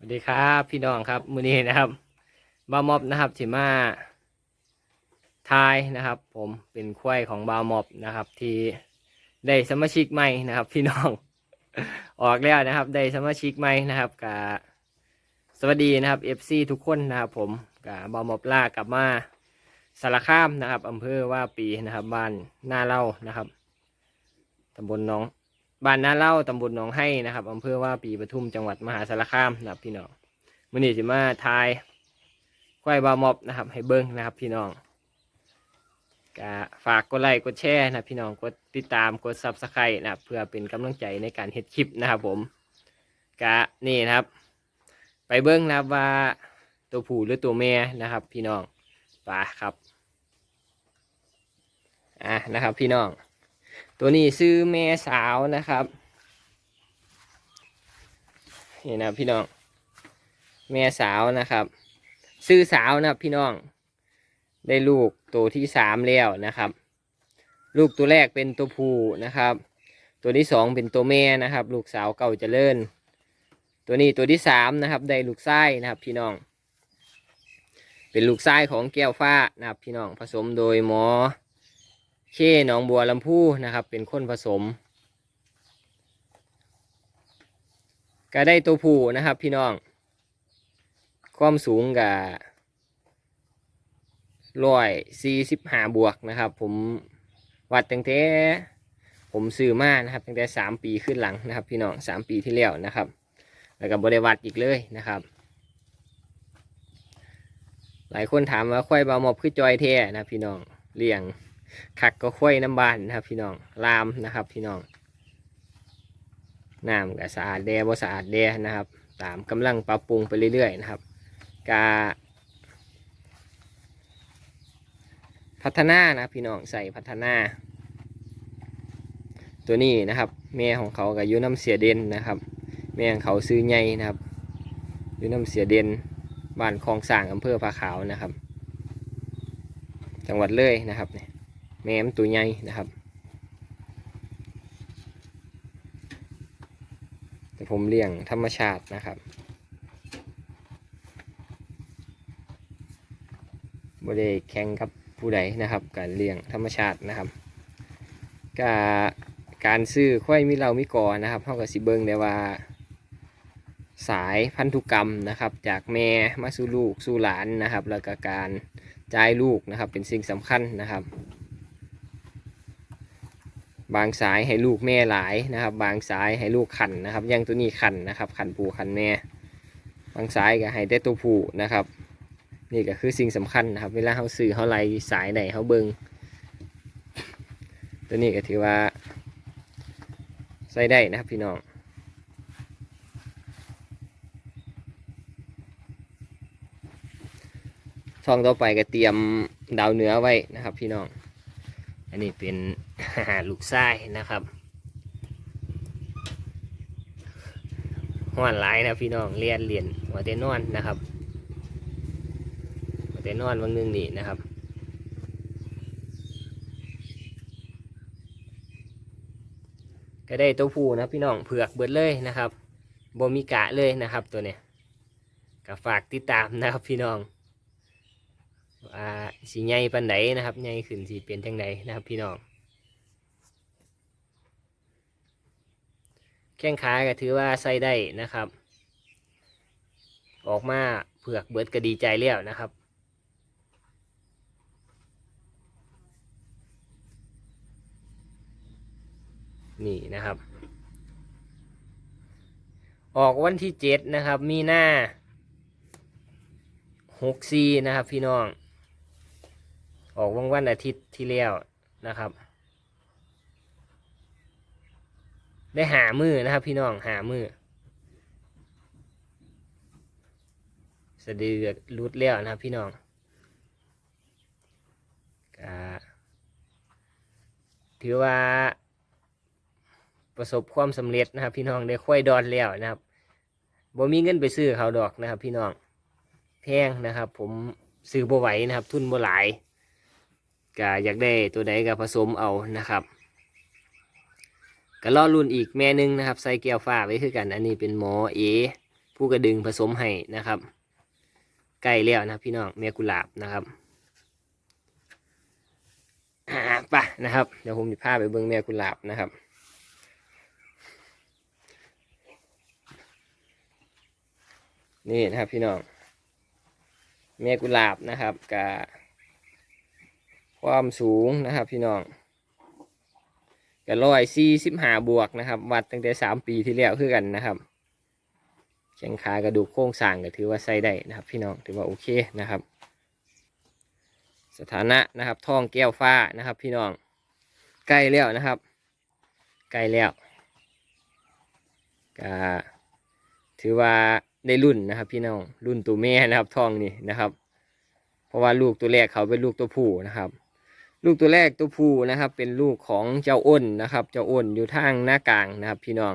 สวัสดีครับพี่น้องครับมือนี้นะครับบาวมอบนะครับที่มาทายนะครับ ผมเป็นควายของบาวมอบนะครับ ที่ได้สมาชิกใหม่นะครับ พี่น้อง ออกแล้วนะครับ ได้สมาชิกใหม่นะครับกาสวัสดีนะครับ FC ทุกคนนะครับ ผมกาบบาวมอบล่ากลับมาสารคามนะครับอำเภอว่าปีนะครับ บ้านหน้าเล่านะครับตำบลหน้อง บ้านนาเล่าตำบลหนองให้นะครับอำเภอว่าปีปทุมจังหวัดมหาสารคามนะครับพี่น้องมื่อนี้จะมาทายควายบามอบนะครับ ให้เบิ้งนะครับ พี่น้องก็ฝากกดไลค์กดแชร์นะพี่น้องกดติดตามกดซับสไครต์นะเพื่อเป็นกำลังใจในการเฮ็ดคลิปนะครับผมก็นี่นะครับ ไปเบิ้งนะครับว่าตัวผู้หรือตัวแม่นะครับ พี่น้องไปครับอะนะครับ พี่น้อง ตัวนี้ซื้อแม่สาวนะครับนี่นะพี่น้อง แม่สาวนะครับ ซื้อสาวนะพี่น้อง ได้ลูกตัวที่สามแล้วนะครับ ลูกตัวแรกเป็นตัวผู้นะครับ ตัวที่สองเป็นตัวแม่นะครับ ลูกสาวเก่าจเจริญตัวนี้ตัวที่สามนะครับ ได้ลูกไส้นะครับพี่น้อง เป็นลูกไส้ของแก้วฟ้านะครับพี่น้องผสมโดยหมอ เคหนองบัวลำพูนะครับ เป็นคนผสม ก็ได้ตัวผู้นะครับ พี่น้อง ความสูงกับร้อยสี่สิบห้าบวกนะครับ ผมวัดตั้งแต่ผมซื้อมานะครับตั้งแต่สามปีขึ้นหลังนะครับ พี่น้องสามปีที่แล้วนะครับ แล้วก็บริวัดอีกเลยนะครับ หลายคนถามว่าควายบาวมอบคือจอยแท้นะพี่น้องเลี้ยง คักก็ค่อยน้ำบานนะครับ พี่น้องลามนะครับ พี่น้องน้ำก็สะอาดแดบ่สะอาดแดนะครับ ตามกำลังปรับปรุงไปเรื่อยๆนะครับกาพัฒนานะพี่น้องใส่พัฒนา ตัวนี้นะครับแม่ของเขากับยูน้ำเสียเด่นนะครับ แม่ของเขาซื้อใหญ่นะครับยูน้ำเสียเด่นบ้านคลองสร้างอำเภอผาขาวนะครับ จังหวัดเลยนะครับเนี่ย แม่มตัวใหญ่นะครับ แต่ผมเลี้ยงธรรมชาตินะครับบ่ได้แข่งกับผู้ใดนะครับ การเลี้ยงธรรมชาตินะครับกาการซื้อควายมีเรามีกอนะครับเท่ากับสิเบิงได้ว่า สายพันธุกรรมนะครับ จากแม่มาสู่ลูกสู่หลานนะครับ แล้วก็การจ่ายลูกนะครับ เป็นสิ่งสำคัญนะครับ บางสายให้ลูกแม่หลายนะครับ บางสายให้ลูกขันนะครับอยังตัวนี้ขันนะครับขันปูขันแม่ บางสายก็ให้แต่ตัวผู้นะครับ นี่ก็คือสิ่งสำคัญนะครับ เวลาเขาซื้อเขาไล่สายไหนเขาเบิงตัวนี้ก็ถือว่าใส่ได้นะครับพี่น้องช่องต่อไปก็เตรียมดาวเหนือไว้นะครับพี่น้อง อันนี้เป็นลูกไส้นะครับห้อนหลายนะพี่น้องเรียนเรียนหัวเตนอนนะครับหัวเตนอนวันนึงนี่นะครับก็ได้ตัวผู้นะพี่น้องเผือกเบิดเลยนะครับบมีกะเลยนะครับตัวเนี้ยก็ฝากติดตามนะครับพี่น้อง ว่าสีใหญ่ปันไหนนะครับใหญ่ขึ้นสีเปลี่ยนจังไดนะครับพี่น้องแข้งขาก็ถือว่าใส่ได้นะครับ ออกมาเผือกเบิดก็ดีใจแล้วนะครับนี่นะครับ ออกวันที่เจ็ดนะครับ มีหน้าหกซีนะครับพี่น้อง ออกวันวันอาทิตย์ที่แล้วนะครับ ได้หามือนะครับ พี่น้องหามือสะดือรุดแล้วนะครับ พี่น้องก็ถือว่า ประสบความสำเร็จนะครับ พี่น้องได้ค่อยดอนแล้วนะครับบ่มีเงินไปซื้อเขาดอกนะครับ พี่น้องแพงนะครับ ผมซื้อบ่ไหวนะครับ ทุนบ่หลาย ก็อยากได้ตัวใดก็ผสมเอานะครับก็รอรุ่นอีกแม่นึงนะครับ ใส่แก้วฟ้าไว้คือกัน อันนี้เป็นหมอเอ ผู้กระดึงผสมให้นะครับใกล้แล้วนะพี่น้องแม่กุหลาบนะครับอ่าไปนะครับ เดี๋ยวผมจะพาไปเบิ่งแม่กุหลาบนะครับนี่นะครับพี่น้องแม่กุหลาบนะครับกับ ความสูงนะครับพี่น้องกับร้อยสี่สิบห้าบวกนะครับ วัดตั้งแต่สามปีที่แล้วคือกันนะครับแข้งขากระดูกโครงสร้างก็ถือว่าใส่ได้นะครับ พี่น้องถือว่าโอเคนะครับ สถานะนะครับท้องแก้วฟ้านะครับ พี่น้องใกล้แล้วนะครับใกล้แล้วก็ถือว่าได้รุ่นนะครับ พี่น้องรุ่นตัวแม่นะครับท้องนี่นะครับ เพราะว่าลูกตัวแรกเขาเป็นลูกตัวผู้นะครับ ลูกตัวแรกตัวผู้นะครับ เป็นลูกของเจ้าอ้นนะครับ เจ้าอ้นอยู่ทางหน้ากลางนะครับ พี่น้อง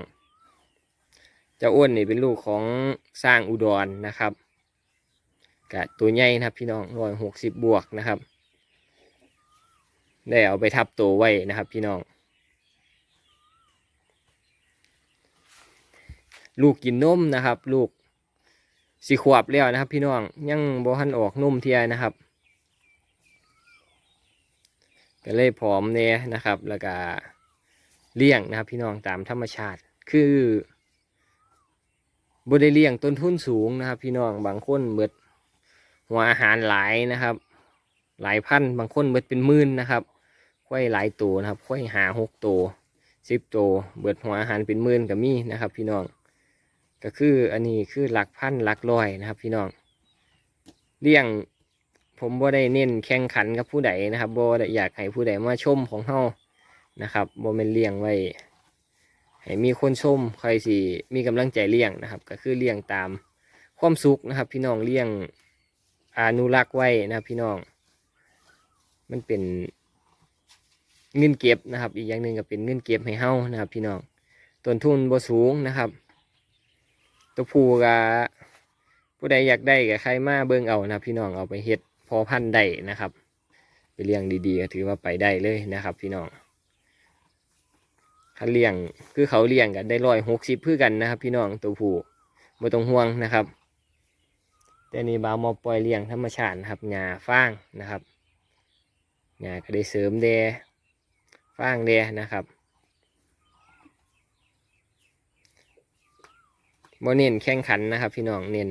เจ้าอ้นนี่เป็นลูกของสร้างอุดรนะครับกะตัวใหญ่นะครับ พี่น้องร้อยหกสิบบวกนะครับ ได้เอาไปทับตัวไว้นะครับ พี่น้อง ลูกกินนมนะครับ ลูกสีขวบแล้วนะครับ พี่น้องยังบ่ทันออกนมเทียนะครับ ก็เลยผอมเนี่ยนะครับ แล้วก็เลี้ยงนะครับ พี่น้องตามธรรมชาติ คือบได้เลี้ยงต้นทุนสูงนะครับ พี่น้องบางคนเบิดหัวอาหารหลายนะครับ หลายพันบางคนเบิดเป็นหมื่นนะครับค่อยหลายตัวนะครับค่อยหาหกตัวสิบตัวเบิดหัวอาหารเป็นหมื่นก็มีนะครับ พี่น้อง ก็คืออันนี้คือหลักพันหลักร้อยนะครับ พี่น้องเลี้ยง ผมบ่ได้เน้นแข่งขันกับผู้ใดนะครับบ่ได้อยากให้ผู้ใดมาชมของเฮานะครับบ่แม่นเลี้ยงไว้ให้มีคนชมใครสิมีกำลังใจเลี้ยงนะครับ ก็คือเลี้ยงตามความสุขนะครับ พี่น้องเลี้ยงอนุรักษ์ไว้นะครับพี่น้อง มันเป็นเงินเก็บนะครับ อีกอย่างหนึ่งก็เป็นเงินเก็บให้เฮานะครับ พี่น้องต้นทุนบ่สูงนะครับ ตัวผู้ก็ผู้ใดอยากได้กับใครมาเบิ่งเอานะพี่น้องเอาไปเฮ็ด พอพันธุ์ได้นะครับ ไปเลี้ยงดีๆก็ถือว่าไปได้เลยนะครับ พี่น้องถ้าเลี้ยงคือเขาเลี้ยงกันได้ร้อยหกสิบเพื่อกันนะครับ พี่น้องตัวผู้ไม่ต้องห่วงนะครับแต่นี่บาวมาปล่อยเลี้ยงธรรมชาตินะครับหญ้าฟางนะครับหญ้าก็ได้เสริมแดฟางแดนะครับบ่เน้นแข่งขันนะครับ พี่น้องเน้น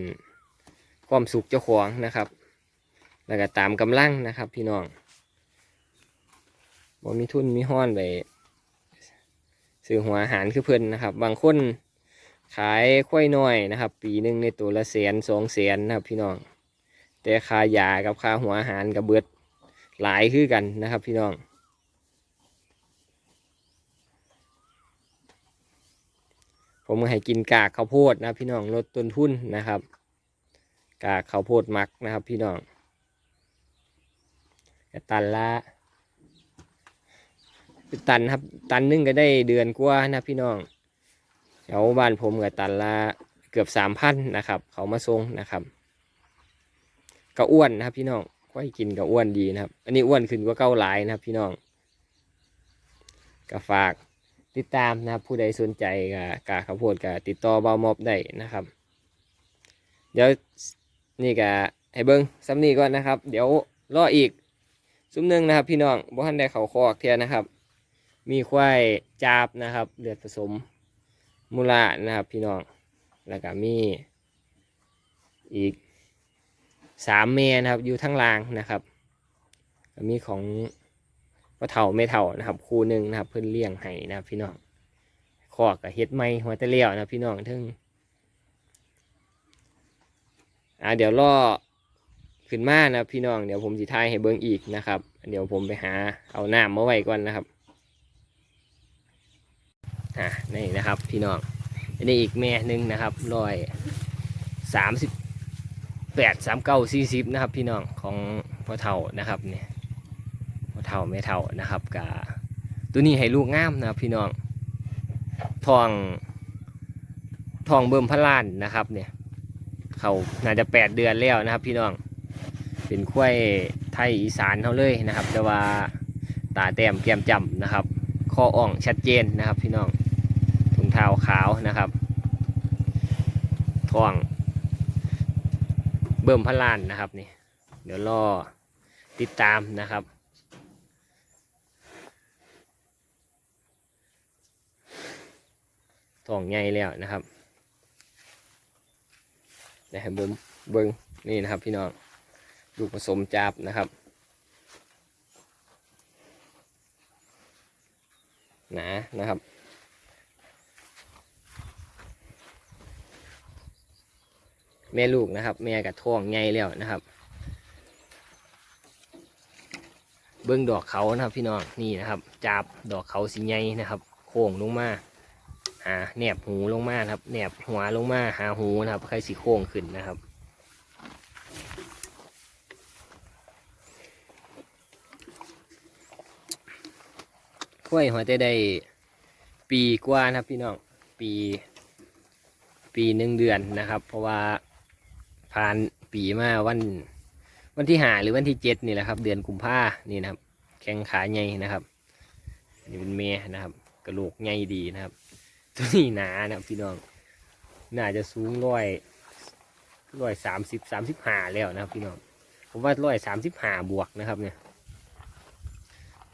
ความสุขเจ้าของนะครับ แล้วก็ตามกำลังนะครับ พี่น้องบ่มีทุนมีห้อนไปซื้อหัวอาหารคือเพิ่นนะครับ บางคนขายควายน้อยนะครับ ปีหนึ่งในตัวละแสนสองแสนนะครับ พี่น้อง แต่ค่ายากับค่าหัวอาหารกับเบิดหลายคือกันนะครับ พี่น้องผมให้กินกากข้าวโพดนะพี่น้องลดต้นทุนนะครับ กากข้าวโพดมักนะครับ พี่น้อง ตันละเป็นตันครับ ตันนึงก็ได้เดือนกว่านะพี่น้องแถวบ้านผมก็ตันละเกือบสามพันนะครับ เขามาส่งนะครับก็อ้วนนะครับ พี่น้องค่อยกินก็อ้วนดีนะครับ อันนี้อ้วนขึ้นกว่าเก้าหลายนะครับ พี่น้องก็ฝากติดตามนะครับ ผู้ใดสนใจกับกาข้าวโพดก็ติดต่อเบามอบได้นะครับ เดี๋ยวนี่ก็ให้เบิ้งซ้ำนี้ก่อนนะครับ เดี๋ยวรออีก ซุ้มหนึ่งนะครับ พี่น้องบ่ทันได้เขาคอกเทียนะครับ มีควายจาบนะครับเลือดผสมมูลานะครับ พี่น้องแล้วก็มีอีกสามเมนะครับ อยู่ทั้งรางนะครับ มีของพ่อเฒ่าแม่เฒ่านะครับ คู่หนึ่งนะครับ เพิ่นเลี้ยงให้นะครับ พี่น้องคอกกับเฮ็ดไม้หัวตะเลี้ยวนะครับพี่น้องทึ่งอ่าเดี๋ยวรอ ขึ้นมานะพี่น้องเดี๋ยวผมสิทายให้เบิ้งอีกนะครับ เดี๋ยวผมไปหาเอาน้ำมาไว้ก่อนนะครับอ่านี่นะครับพี่น้องอันนี้อีกแม่หนึ่งนะครับร้อยสามสิบแปดสามเก้าสี่สิบนะครับ พี่น้องของพ่อเฒ่านะครับเนี่ยพ่อเฒ่าแม่เฒ่านะครับกับตัวนี้ให้ลูกงามนะครับพี่น้องทองทองเบิ่มพระล้านนะครับเนี่ยเขาน่าจะแปดเดือนแล้วนะครับ พี่น้อง เป็นควยไทยอีสานเขาเลยนะครับ แต่ว่าตาแต้มแก้มจำนะครับคออ่องชัดเจนนะครับพี่น้องถุงเท้าขาวนะครับท้องเบิ่มพระลานนะครับนี่ เดี๋ยวรอติดตามนะครับท้องใหญ่แล้วนะครับเดี๋ยวให้เบิ่มเบิ่งนี่นะครับพี่น้อง ลูกผสมจับนะครับหนานะครับ แม่ลูกนะครับ แม่กับท้องใหญ่แล้วนะครับ เบิ้องดอกเขานะครับพี่น้องนี่นะครับจับดอกเขาสีใหญ่นะครับ โค้งลงมาหาแหนบหูลงมาครับแหนบหัวลงมาหาหูนะครับใครสีโค้งขึ้นนะครับ ล้วยหัวจะได้ปีกว่านะครับพี่น้องปี ปีหนึ่งเดือนนะครับ เพราะว่าผ่านปีมาวันวันที่หาหรือวันที่เจ็ดนี่แหละครับ เดือนกุมภานี่นะครับ แข้งขาใหญ่นะครับนี่เป็นเมียนะครับ กระโหลกใหญ่ดีนะครับ ตัวนี้หนานะครับพี่น้องน่าจะสูงร้อยร้อยสามสิบสามสิบห้าแล้วนะครับพี่น้องผมว่าร้อยสามสิบห้าบวกนะครับเนี่ย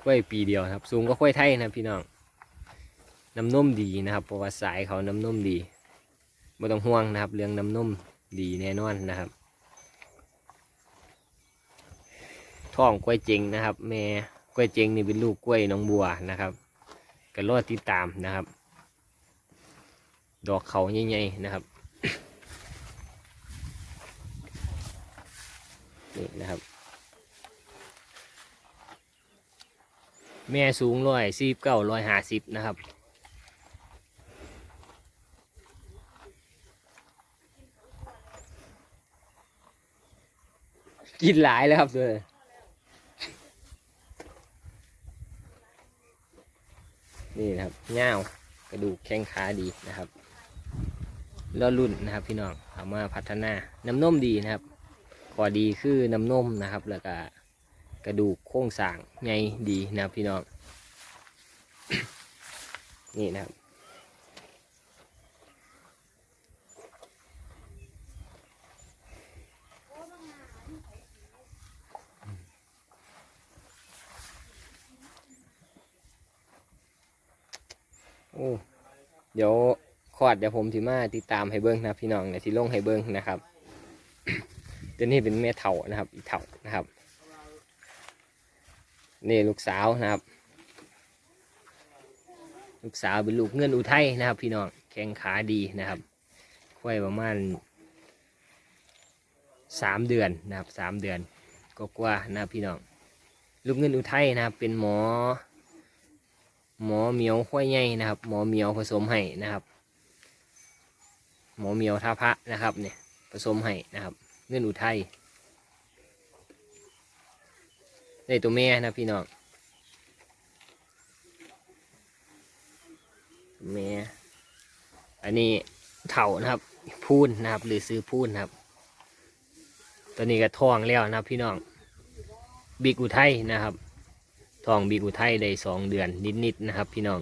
ล้วยปีเดียวครับ สูงก็กล้วยไทยนะพี่น้องน้ำนมดีนะครับเพราะว่าสายเขาน้ำนมดีไม่ต้องห่วงนะครับ เรื่องน้ำนมดีแน่นอนนะครับท้องกล้วยเจงนะครับ แม่กล้วยเจงนี่เป็นลูกกล้วยน้องบัวนะครับก็รอติดตามนะครับ ดอกเขาใหญ่ๆนะครับ นี่นะครับ แม่สูงร้อยสี่เก้าร้อยห้าสิบนะครับ กินหลายแล้วครับเลยนี่นะครับเงากระดูกแข้งขาดีนะครับแล้วรุ่นนะครับ พี่น้องเอามาพัฒนาน้ำนมดีนะครับขอดีคือน้ำนมนะครับ แล้วก็ กระดูกโครงสร้างไงดีนะพี่น้อง นี่นะครับโอ้เดี๋ยวคอดเดี๋ยวผมถือมาติดตามให้เบิ้งนะพี่น้องเดี๋ยวที่ลงให้เบิ้งนะครับตัวนี้เป็นแม่เถ่านะครับ อีเถ่า นี่ลูกสาวนะครับ ลูกสาวเป็นลูกเงื่อนอุทัยนะครับ พี่น้องแข้งขาดีนะครับค่อยประมาณสามเดือนนะครับสามเดือนก็กว่านะครับพี่น้องลูกเงื่อนอุทัยนะครับ เป็นหมอ หมอเหมียวค่อยใหญ่นะครับ หมอเหมียวผสมให้นะครับ หมอเหมียวท่าพระนะครับเนี่ยผสมให้นะครับ เงื่อนอุทัย ได้ตัวแม่นะพี่น้องแม่อันนี้เถ่านะครับ พูนนะครับ หรือซื้อพูนนะครับ ตัวนี้ก็ทองแล้วนะครับ พี่น้องบิ๊กอุทัยนะครับทองบิ๊กอุทัยได้สองเดือนนิดๆนะครับ พี่น้อง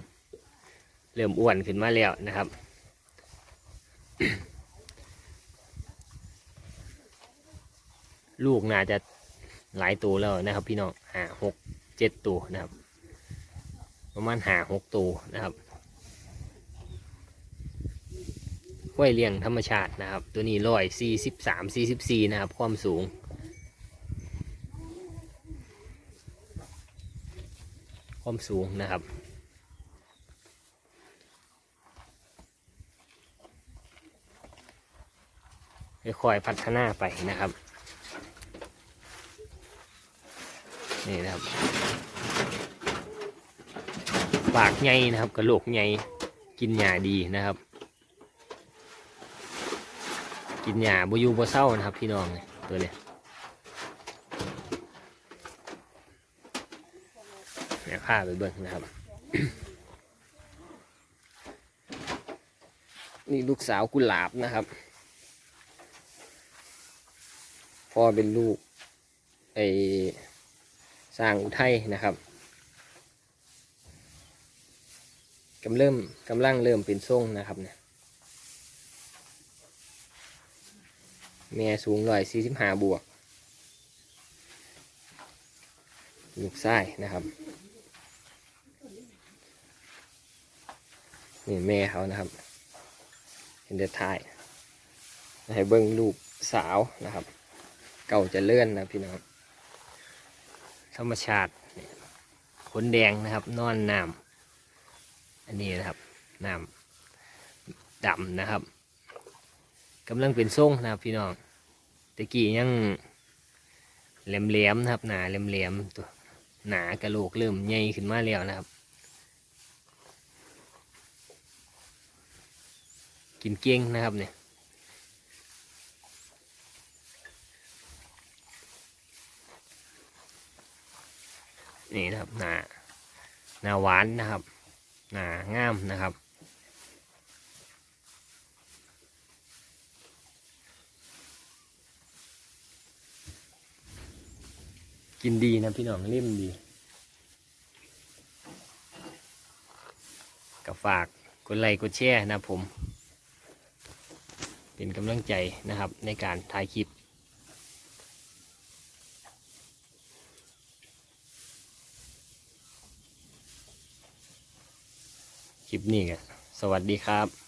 เริ่มอ้วนขึ้นมาแล้วนะครับลูกน่าจะ หลายตัวแล้วนะครับ พี่น้องหาหกเจ็ดตัวนะครับ ประมาณหาหกตัวนะครับห้วยเลี้ยงธรรมชาตินะครับ ตัวนี้ร้อยสี่สิบสามสี่สิบสี่นะครับ ความสูง ความสูงนะครับค่อยๆพัฒนาไปนะครับ นี่นะครับปากใหญ่นะครับกระโหลกใหญ่กินหญ้าดีนะครับ กินหญ้าบอยูบเศร้านะครับ พี่น้องเนี่ยตัวเนี้ยเดี๋ยวพาไปเบิ่งนะครับ นี่ลูกสาวกุหลาบนะครับพ่อเป็นลูกไอ สร้างอุทัยนะครับกำเริ่มกำลังเริ่มเป็นทรงนะครับเนี่ยแม่สูงร้อยสี่สิบห้าบวก ลูกไส้นะครับนี่แม่เขานะครับ เห็นเดือดท้ายให้เบิ้งลูกสาวนะครับ เก่าจะเลื่อนนะพี่น้อง ธรรมชาติขนแดงนะครับ นอนน้ำอันนี้นะครับน้ำดำนะครับกำลังเป็นทรงนะครับพี่น้องตะกี้ยังแหลมๆนะครับ หนาแหลมๆตัวหนากระโหลกเริ่มใหญ่ขึ้นมาแล้วนะครับ กินเก่งนะครับเนี่ย นี่นะครับหนาหนาหวานนะครับหนางามนะครับกินดีนะพี่น้องเล่มดีก็ฝากกดไลค์กดแชร์นะผม เป็นกำลังใจนะครับในการถ่ายคลิป ลิปนี้ก็สวัสดีครับ